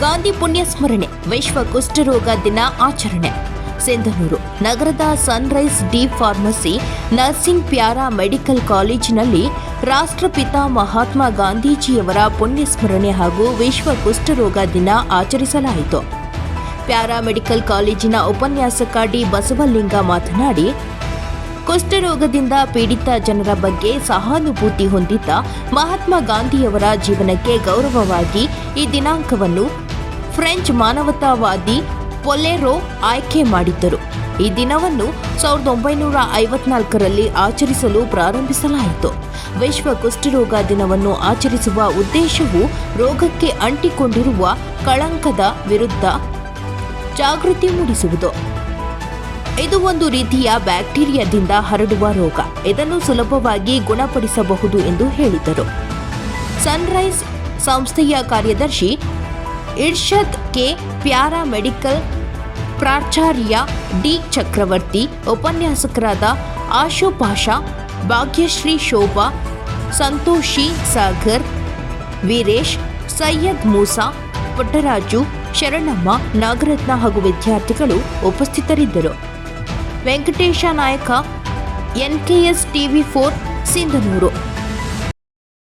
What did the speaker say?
ಗಾಂಧಿ ಪುಣ್ಯಸ್ಮರಣೆ, ವಿಶ್ವ ಕುಷ್ಠರೋಗ ದಿನ ಆಚರಣೆ. ಸಿಂಧನೂರು ನಗರದ Sunrise D pharmacy nursing paramedical ಕಾಲೇಜಿನಲ್ಲಿ ರಾಷ್ಟ್ರಪಿತ ಮಹಾತ್ಮ ಗಾಂಧೀಜಿಯವರ ಪುಣ್ಯಸ್ಮರಣೆ ಹಾಗೂ ವಿಶ್ವ ಕುಷ್ಠರೋಗ ದಿನ ಆಚರಿಸಲಾಯಿತು. ಪ್ಯಾರಾ ಮೆಡಿಕಲ್ ಕಾಲೇಜಿನ ಉಪನ್ಯಾಸಕ ಡಿ ಬಸವಲಿಂಗ ಮಾತನಾಡಿ ಕುಷ್ಠರೋಗದಿಂದ ಪೀಡಿತ ಜನರ ಬಗ್ಗೆ ಸಹಾನುಭೂತಿ ಹೊಂದಿದ್ದ ಮಹಾತ್ಮ ಗಾಂಧಿಯವರ ಜೀವನಕ್ಕೆ ಗೌರವವಾಗಿ ಈ ದಿನಾಂಕವನ್ನು ಫ್ರೆಂಚ್ ಮಾನವತಾವಾದಿ ಪೊಲೆರೋ ಆಯ್ಕೆ ಮಾಡಿದ್ದರು. ಈ ದಿನವನ್ನು ಸಾವಿರದ ಒಂಬೈನೂರ ಐವತ್ನಾಲ್ಕರಲ್ಲಿ ಆಚರಿಸಲು ಪ್ರಾರಂಭಿಸಲಾಯಿತು. ವಿಶ್ವ ಕುಷ್ಠರೋಗ ದಿನವನ್ನು ಆಚರಿಸುವ ಉದ್ದೇಶವು ರೋಗಕ್ಕೆ ಅಂಟಿಕೊಂಡಿರುವ ಕಳಂಕದ ವಿರುದ್ಧ ಜಾಗೃತಿ ಮೂಡಿಸುವುದು. ಇದು ಒಂದು ರೀತಿಯ ಬ್ಯಾಕ್ಟೀರಿಯಾದಿಂದ ಹರಡುವ ರೋಗ. ಇದನ್ನು ಸುಲಭವಾಗಿ ಗುಣಪಡಿಸಬಹುದು ಎಂದು ಹೇಳಿದರು. ಸನ್ರೈಸ್ ಸಂಸ್ಥೆಯ ಕಾರ್ಯದರ್ಶಿ ಇರ್ಷದ್ ಕೆ. ಪ್ಯಾರಾ ಮೆಡಿಕಲ್ ಪ್ರಾಚಾರ್ಯ ಡಿ. ಚಕ್ರವರ್ತಿ, ಉಪನ್ಯಾಸಕರಾದ ಆಶು ಪಾಷಾ ಭಾಗ್ಯಶ್ರೀ ಶೋಭಾ, ಸಂತೋಷಿ ಸಾಗರ್, ವೀರೇಶ್, ಸೈಯದ್ ಮೂಸಾ, ಪುಟ್ಟರಾಜು, ಶರಣಮ್ಮ, ನಾಗರತ್ನ ಹಾಗೂ ವಿದ್ಯಾರ್ಥಿಗಳು ಉಪಸ್ಥಿತರಿದ್ದರು. ವೆಂಕಟೇಶ ನಾಯಕ ಎನ್ಕೆಎಸ್ ಟಿವಿ ಫೋರ್ ಸಿಂಧನೂರು.